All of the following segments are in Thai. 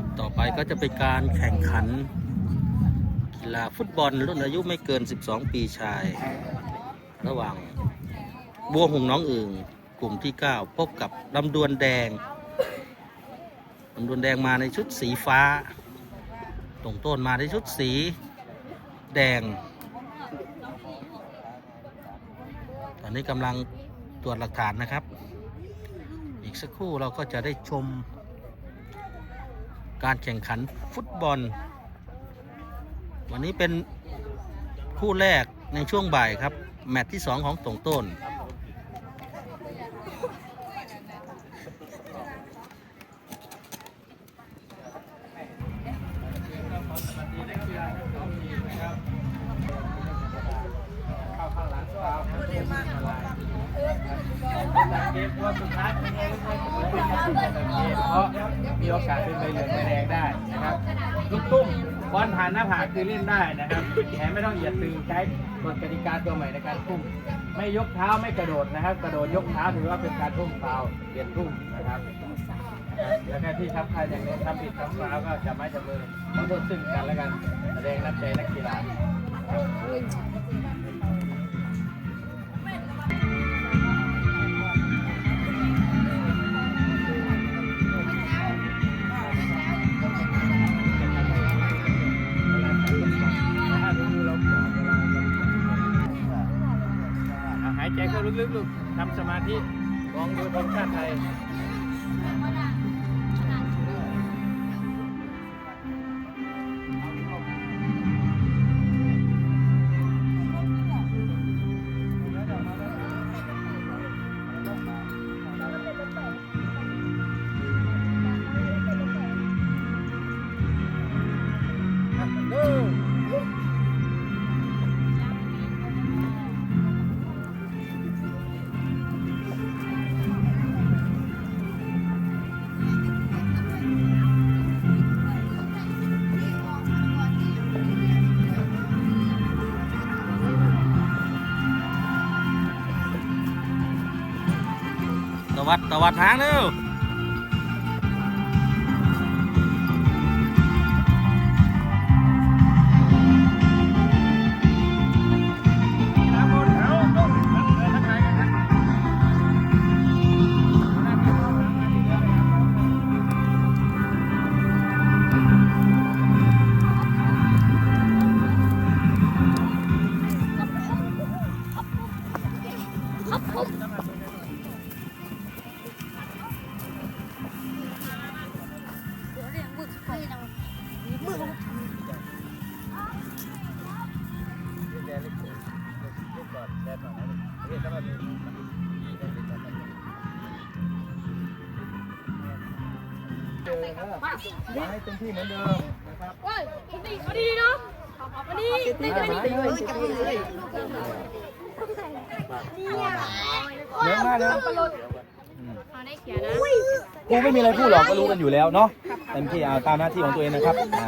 ครับ ต่อไปก็จะเป็นการแข่งขันกีฬาฟุตบอลรุ่นอายุไม่เกิน 12 ปีชาย ระหว่างบัวหงน้องอึ่งกลุ่มที่ 9 พบกับลำดวนแดงลำดวนแดงมาในชุดสีฟ้าตรงต้นมาในชุดสีแดง ตอนนี้กำลังตรวจหลักฐานนะครับ อีกสักครู่เราก็จะได้ชม การแข่งขันฟุตบอล วันนี้เป็นคู่แรกในช่วงบ่ายครับ แมตช์ที่ 2 ของตงต้น คือเล่นได้นะครับแถมไม่ต้องเหยียดตึงใช้กฎกติกาตัวใหม่ในการทุ่มไม่ยกเท้าไม่กระโดดนะครับ กระโดดยกเท้าถือว่าเป็นการทุ่มฟาวเปลี่ยนทุ่มนะครับ แล้วก็ที่ทำใครอย่างนี้ทำผิดทำฟาวก็จะไม่จะมือขอโทษซึ่งกันแล้วกัน แสดงน้ำใจนักกีฬา ทำสมาธิมองดูธงชาติไทย วัดตวัดทางเร็ว น่อยนะเรียกกันว่าเจอนะวาให้เต็มที่เหมือนเดิมนะครับเฮ้ยมาดีมาดีเนาะมาดีตีกันดีเลยจับมือเลยเยอะมากเลยเอได้เขียนนะกูไม่มีอะไรพูดหรอกก็รู้กันอยู่แล้วเนาะ เต็มที่เอาตามหน้าที่ของตัวเองนะครับอ่า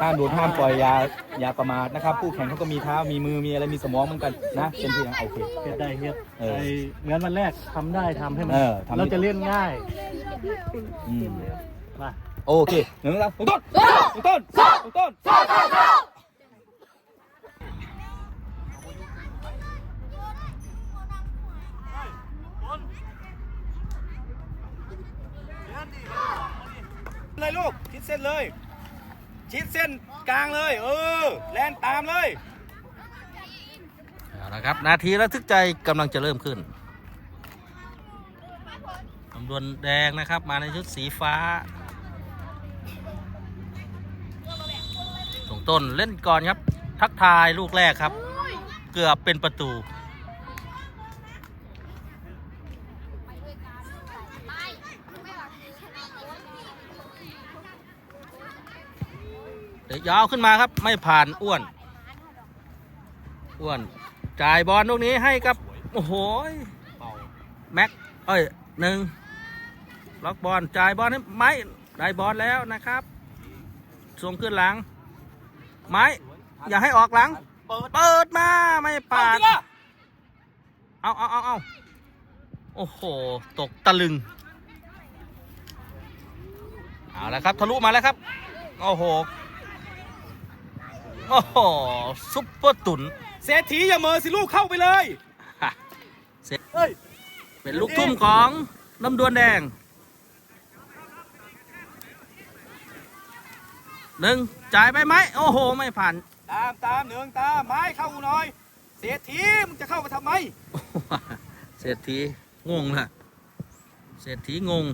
ห้ามดูดห้ามปล่อยอยาอย่าประมาทนะครับ ผู้แข่งเขาก็มีเท้ามีมือมีอะไรมีสมองเหมือนกันนะเต็มที่นะโอเค เฮ็ดได้เฮ็ดเออไอ้เหมือนวันแรกทำได้ทำให้มันเออทำให้เราจะเล่นง่ายอืมมา โอเคหนึ่งแล้วต้นต้นต้นต้น เลยลูก ชิดเส้นเลย ชิดเส้นกลางเลย เออ แลนตามเลยเอาละครับ นาทีระทึกใจกำลังจะเริ่มขึ้นลำดวนแดงนะครับ มาในชุดสีฟ้าตรงต้นเล่นก่อนครับ ทักทายลูกแรกครับ เกือบเป็นประตู ยวยาวขึ้นมาครับ ไม่ผ่านอ้วน อ้วน จ่ายบอลลูกนี้ให้กับ โอ้โหยแม็ก เอ้ยหนึ่งล็อกบอลจ่ายบอลให้ไม้ได้บอลแล้วนะครับ ส่งขึ้นหลัง ไม้ อย่าให้ออกหลัง เปิดมา ไม่ปาดเอาเอาเอาเอาโอ้โห ตกตะลึง เอาละครับ ทะลุมาแล้วครับ โอ้โห โอ้โหซุปเปอร์ตุนเศรษฐีอย่าเมอสิลูกเข้าไปเลยฮะเสร็จเฮ้ย เป็นลูกทุ่มของลำดวนแดงหนึ่งจ่ายไปไหมโอ้โห ไม่ผ่าน ตามตามหนึ่งตามไม้เข้ากูหน่อย เศรษฐีมึงจะเข้ามาทำไม เศรษฐีงงละเศรษฐีงง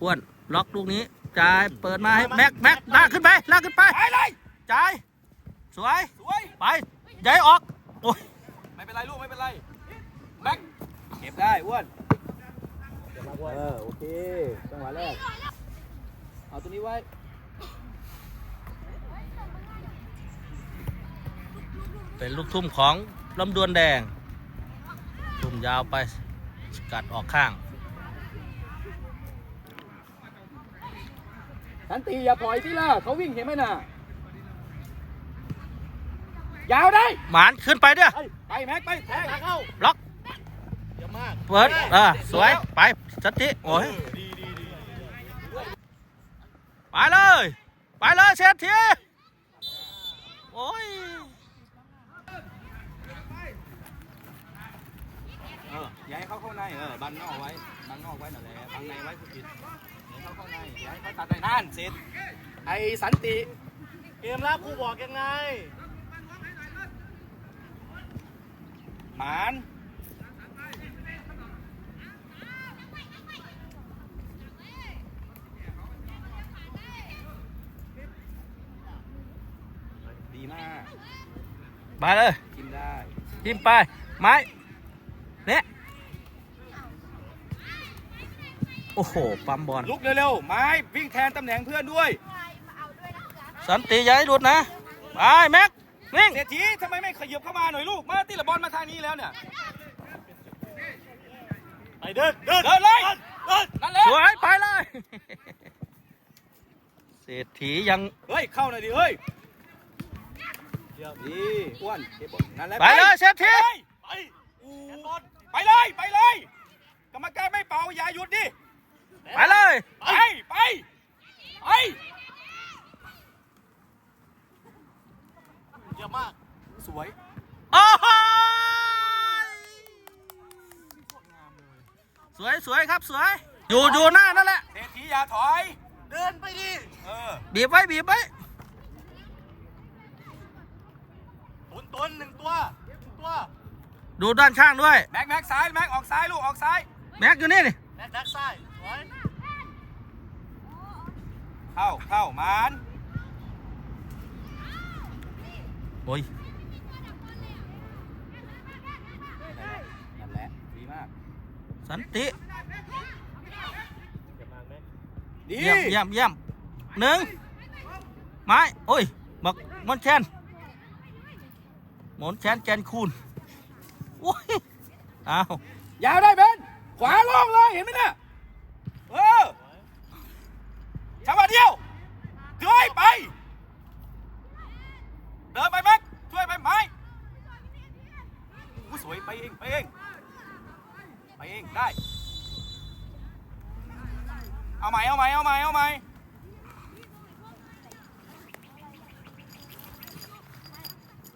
อ้วนล็อกลูกนี้จ่ายเปิดมาให้แม็กแม็กลากขึ้นไปลากขึ้นไป ไปเลย จ่ายสวย สวย ไปย้ายออก โอ้ย ไม่เป็นไรลูกไม่เป็นไรแบ็คเก็บได้อ้วนเออโอเคจังหวะแรก เอาตัวนี้ไว้ เป็นลูกทุ่มของลำดวนแดง ทุ่มยาวไปสกัดออกข้างสันติอย่าปล่อยที่ล่ะเขาวิ่งเห็นไหมน่ะ ยาวได้หมานขึ้นไปเด้อไปไปแม็กไปแทงเข้าล็อกเยอะมากเปิดเออสวยไปสันติโอ้ยไปเลย ไปเลยเศรษฐีโอ้ยเอออย่าให้เขาเข้าในเออบันนอกไว้บันนอกไว้นั่นแหละบังในไว้คุณผิดอย่าให้เขาเข้าในอย่าให้เขาตัดในนั่นเสร็จไอ้สันติเกมรับครูบอกยังไง หมานดีมากไปเลยกินได้ทิมไป ไม้เนี่ยโอ้โห ปั๊มบอลลุกเร็วๆไม้วิ่งแทนตำแหน่งเพื่อนด้วย สันติอย่าให้หลุดนะ ไป แม็ก นิ่งเศรษฐีทำไมไม่ขยับเข้ามาหน่อยลูก มาตีละบอลมาทางนี้แล้วเนี่ย ไปเดินเดินเดินเลยเดินนั่นแหละสวยไปเลย เศรษฐียัง เฮ้ย เข้าหน่อยดิ เฮ้ยดีอ้วนเก็บบอลนั่นแหละไปเลยเศรษฐีไปอู้ไปเลย ไปเลย กรรมการไม่เป่าอย่าหยุดดิ ไปเลย ไป ไปไป เยอะมาก ส วยโอ้โหสวยสวยครับสวย อยู่อยู่หน้านั่นแหละเศรษฐีอย่าถอย เดินไปดิ เออ บีบไว้บีบไว้ตุนตุนหนึ่งตัวหนึ่งตัว ดูด้านข้างด้วย แม็กแม็กซ้ายแม็กออกซ้ายลูกออกซ้าย แม็กอยู่นี่นี่แม็กดักซ้ายสวยเข้าเข้ามานโอ้ย นั่นแหละ ดีมากสันติเยอะมากไหมดีเยี่ยมเยี่ยมเยี่ยมหนึ่งไม้โอ้ยบักมอนแคนหมอนแคนแกนคูณโอ้ยอ้าวยาวได้เบนขวาล่องเลยเห็นไหมเนี่ยเออจังหวะเดียวเดือยไป เดินไปแม็กช่วยไปไม้อู้สวย ไปเอง ไปเอง ไปเอง ได้ เอาใหม่ เอาใหม่เอาใหม่เอา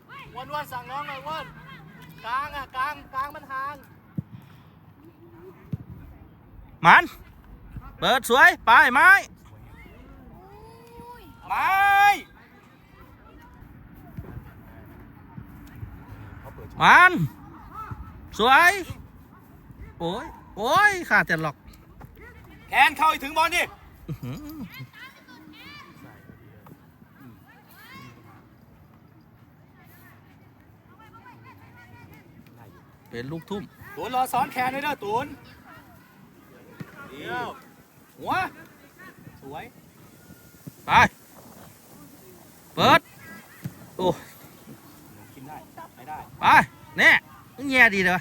ใหม่วันวันสั่งน้องหน่อยวันกลางอะกลางกลางมันห่างหมันเปิดสวย ไปไม้ไม้มันสวย โอ้ย โอ้ยขาดแต่หลอกแขนเข้าให้ถึงบอลดิอื้อหือ เป็นลูกทุ่มตูนรอซ้อนแขนเลยเด้อตูนเดีหัว สวย ไป เปิด โอ้กินได้ไปได้ ไปแน่แง่ดีเด้อ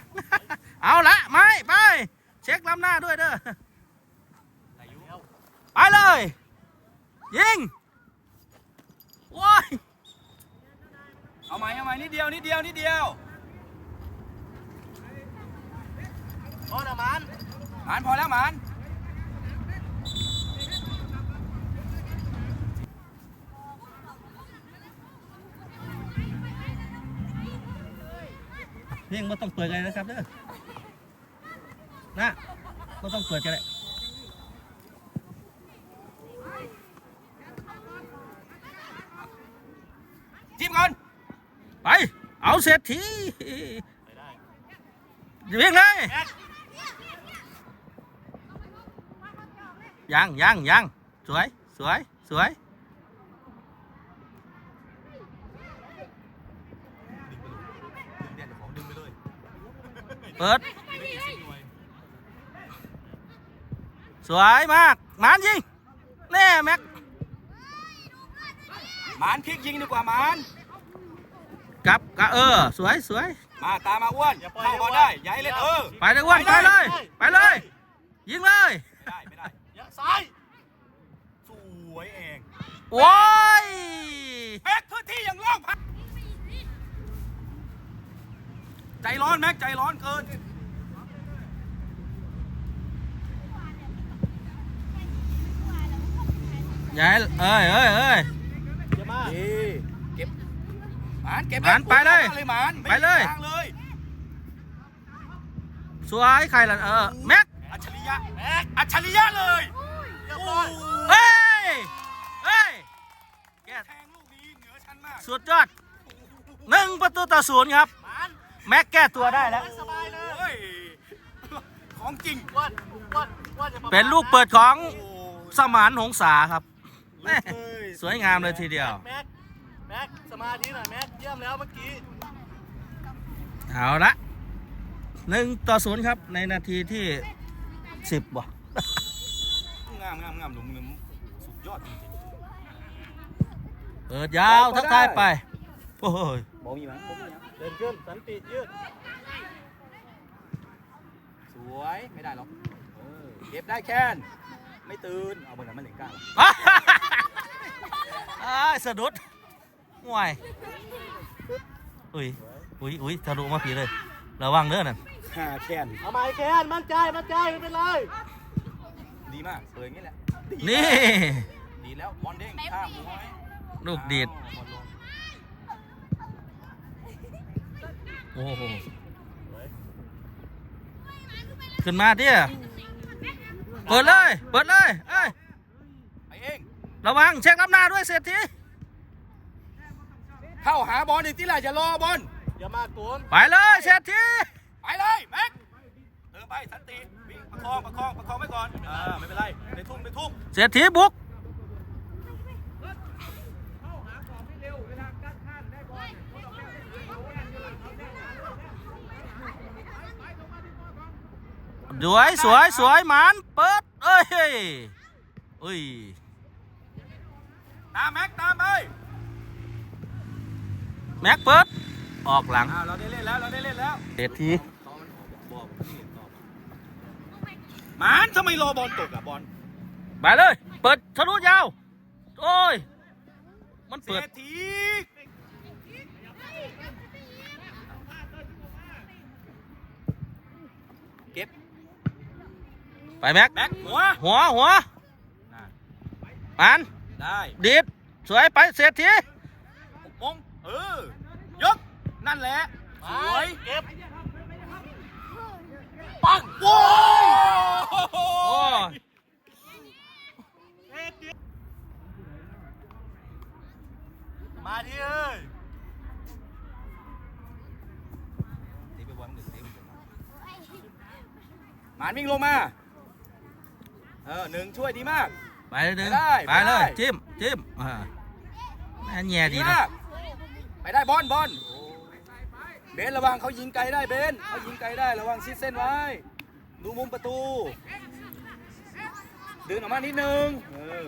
เอาละ ไม่ ไป เช็คลำหน้าด้วยเด้อ ยิงว้ายเอาใหม่เอาใหม่นิดเดียวนิดเดียวนิดเดียวโอ้วหมานหมานพอแล้วหมานเพียงไม่ต้องเปิดเลยนะครับเด้อนะไม่ต้องเปิดกันเลย เศรษฐีเรียงเลยยังยังยังสวยสวยสวยเปิด สวยมากหมานยิงแน่แม็กหมานพลิกยิงดีกว่าหมาน กลับกะเออ สวยสวยมาตามมาอ้วนเข้าบอลได้อย่าให้เล่นเออไปเลยอ้วันไปเลย ไปเลย ยิงเลย ไม่ได้ไม่ได้อย่าซ้ายสวยเองโอ้ยแม็กพื้นที่อย่างโล่งพักใจร้อนแม็กใจร้อนเกินอย่าให้เอ้ยเอ้ยเอ้ย อย่ามา ดีเก็บ หมานเก็บหมานไปเลยเลยหมานม่ไปเลยทางเลยสวยใครล่ะเออแม็กอัจฉริยะแม็กอัจฉริยะเลยเรียบร้อยเฮ้ยเฮ้ยแกแทงลูกนี้เหนือชั้นมากสุดยอดหนึ่งประตูต่อศูนย์ครับหมานแม็กแก้ตัวได้แล้วสบายเลยเฮ้ยของจริงวัดวัดวัดอย่าประมาทเป็นลูกเปิดของโอ้สมานหงษาครับแม่เฮ้ยสวยงามเลยทีเดียวแม็ก แม็กสมาธิหน่อยแม็กเยี่ยมแล้วเมื่อกี้ เอาละหนึ่งต่อศูนย์ครับ ในนาทีที่สิบว่ะงามงามงามหนุ่มหนุ่มสุดยอดจริงเปิดยาวทักทายไป โอ้ยๆบอมีมั้ยบอมีมั้ยเดินขึ้นสันติยืด สวยไม่ได้หรอกเออเก็บได้แค่นไม่ตื่นเอาบนนั้นมันเหลืองกล้าหรออ้ายสะดุด ห่วยอุ้ยอุ้ยอุ้ยทะลุมาผีเลย ระวังเด้อนั่นห้าแค่นเอาไม้แคนมั่นใจมั่นใจไม่เป็นไรดีมากเปิดอย่างนี้แหละดีนี่ ดีแล้วบอลเด้งข้ามหัวไว้ลูกดีด อ้าวบอลลงโอ้โห ขึ้นมาเดี้ยเปิดเลย เปิดเลย เอ้ย ไปเอง ระวังเช็คน้ำหน้าด้วยเศรษฐี เข้าหาบอลอีกที่ไรอย่ารอบอลอย่ามาโกนไปเลยเศรษฐีไปเลยแม็กเดินไปสันติวิ่งประคองประคองประคองไว้ก่อนอ่าไม่เป็นไรในทุ่มในทุ่มเศรษฐีบุกสวยสวยสวยหมานเปิดเอ้ยเอ้ยตามแม็กตามไป แม็กเปิดออกหลังอ่าเราได้เล่นแล้วเราได้เล่นแล้วเศรษฐีหมานทำไมรอบอลตกอะบอลไปเลย เปิดทะลุยาว โอ้ย มันเศรเปิดษฐีเก็บ ไปแม็กแม็ก หัว หัวหัวน่ะหมานได้ดีดสวยไปเศรษฐีมง เออยกนั่นแหละสวยเก็บปังโว้โอ้ยมาที่เอ้ยตีไปบอลหนึ่งตีไปบอลหมานวิ่งลงมาเออหนึ่งช่วยดีมาก ไปเลยหนึ่งไปได้ไปเลยไปได้จิ้มจิ้มอ่าแม่แย่ดีนะมาก ไปได้บอลบอลเบนระวังเขายิงไกลได้เบนเขายิงไกลได้ระวังซิดเส้นไว้ ดูมุมประตู ดึงออกมานิดนึงเออ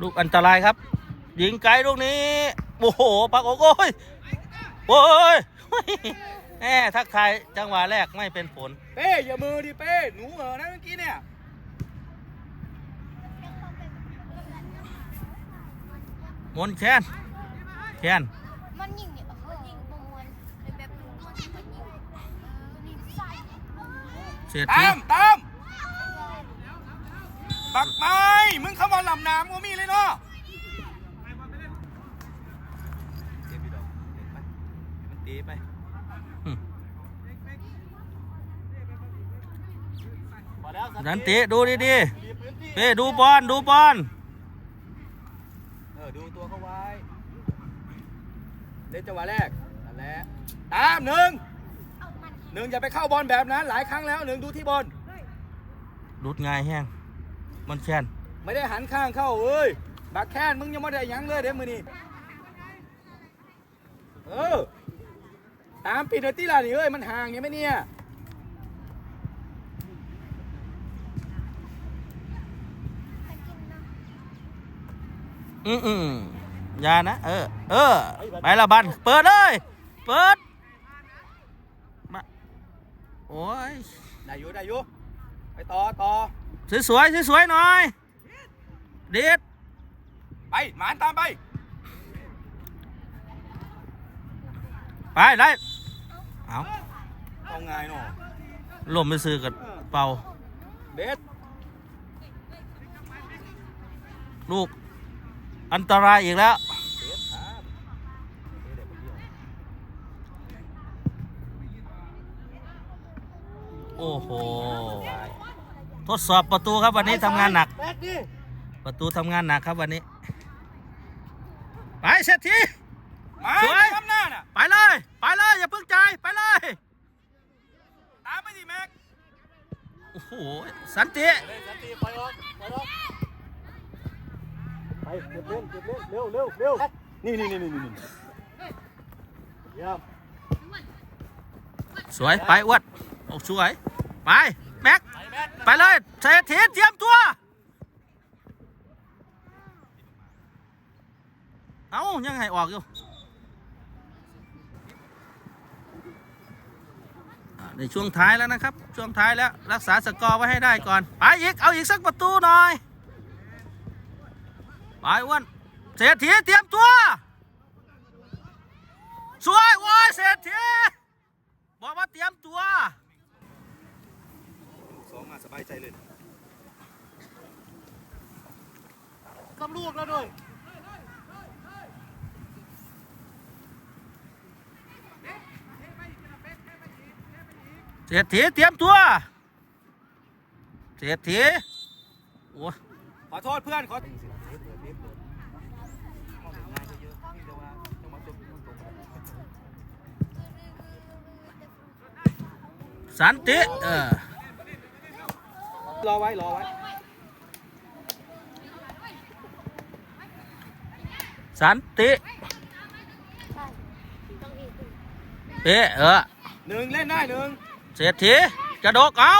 ลูกอันตรายครับ ยิงไกลลูกนี้โอ้โหปักโอ้ยโอ้ยแหมทักทายจังหวะแรกไม่เป็นผล เป้อย่ามือดิเป้หนูเหอะนะเมื่อกี้เนี่ย มนแค้นแคนมันยิงเนี่ยเออยิงปมวลเป็นแบบหนูมันยิงมันยิงเออนี่ส่เสียทีตามมักไม้มึงเข้ามาลำน้ำก็มีเลยเนาะตีไปดันเตะดูดีๆเต้ดูบอลดูบอล เล่นจังหวะแรกนั่นแหละตามหนึ่งหนึ่งอย่าไปเข้าบอลแบบนั้น หลายครั้งแล้วหนึ่งดูที่บอลรุดง่ายแห้งมันแช่นไม่ได้หันข้างเข้าเอ้ยบักแค้นมึงยังไม่ได้หยังเลยเด้มือนี่เออตามปิดเดอร์ตี้ล่ะนี่เอ้ยมันห่างยังไหมเนี่ยอืมอืม อย่านะ เออ เออ ไปละบัน เปิดเลย เปิด มา โอ้ยได้อยู่ได้อยู่ไปต่อต่อสวยๆสวยๆหน่อย เด็ด ไป หมานตามไป ไปได้เอาเอาไงเนาะลมไปซื้อกับเป่าเบสลูก อันตรายอีกแล้ว โอ้โห ทดสอบประตูครับวันนี้ทำงานหนักแบกดิประตูทำงานหนักครับวันนี้ ไปเสร็จทีมาสวยทำหน้าน่ะไปเลย ไปเลย อย่าเพิ่งใจายไปเลย ตามไปดิแม็ก โอ้โห สันติเลยสันติปล่อยออกปล่อยออก ไปเก็บเล่นเก็บเล่นเร็วเร็วเร็วนี่นี่นี่นี่นี่เยี่ยมสวยไปอ้วดโอ้สวยไปแม็กไปเลยเศรษฐีเตรียมตัวเอายังไงออกอยู่ในช่วงท้ายแล้วนะครับ ช่วงท้ายแล้วรักษาสกอร์ไว้ให้ได้ก่อน ไปอีก เอาอีกสักประตูหน่อย ไปอ้วนเศรษฐีเตรียมตัวสวยโอ้ยเศรษฐีบอกว่าเตรียมตัวสองมาสบายใจเลยกับลูกแล้วด้วยเศรษฐีเตรียมตัวเศรษฐีโอ้ยขอโทษเพื่อนขอ สันติเออรอไว้ รอไว้ สันติเป๊ะเออหนึ่งเล่นได้หนึ่งเศรษฐีกระโดดเอา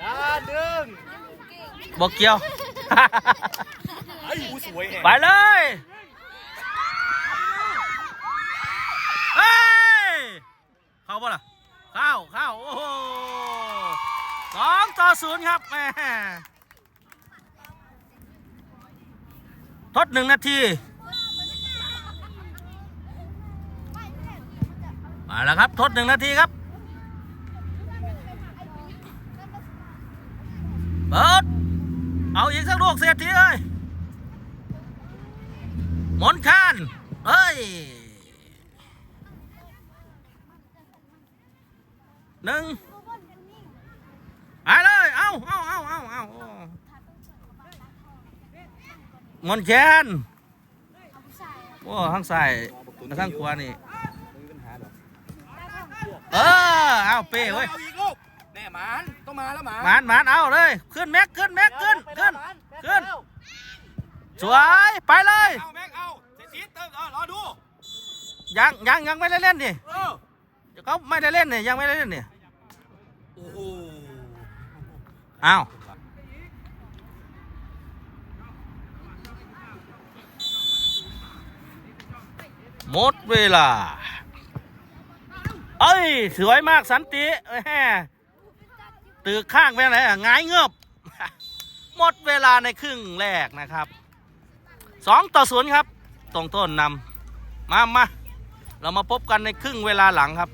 ด้านหนึ่งบอกเกี่ยวไอ้กูสวยแฮะไปเลยเฮ้ย เข้าป่ะล่ะเข้าเข้าโอ้โหสองต่อศูนย์ครับแม่ทดหนึ่งนาทีมาแล้วครับทดหนึ่งนาทีครับเปิดเอาอีกสักลูกเสียทีเอ้ยหมอนคานเอ้ย หนึ่งไปเลย เอาเอาเอาเอาเอาโอ้หมอนแคนโอ้ข้างซ้ายและข้างขวานี่ไม่มีปัญหาหรอกเออ เอาเป้เว้ยเอาอีกลูกแน่หมานต้องมาแล้วหมานหมานหมานเอาเลย ขึ้นแม็กขึ้นแม็กขึ้นขึ้นขึ้น สวย ไปเลย เอาแม็กเอาเสียชีวิตเติมเออรอดู ยังยังยังไม่ได้เล่นดิ เออเขาไม่ได้เล่นเนี่ยยังไม่ได้เล่นเนี่ยโอ้โหอ้าวหมดเวลา เอ้ย สวยมากสันติแหมตึกข้างเป็นอะไรอะหงายเงือบหมดเวลาในครึ่งแรกนะครับสองต่อศูนย์ครับ ตรงต้นนำมามาเรามาพบกันในครึ่งเวลาหลังครับ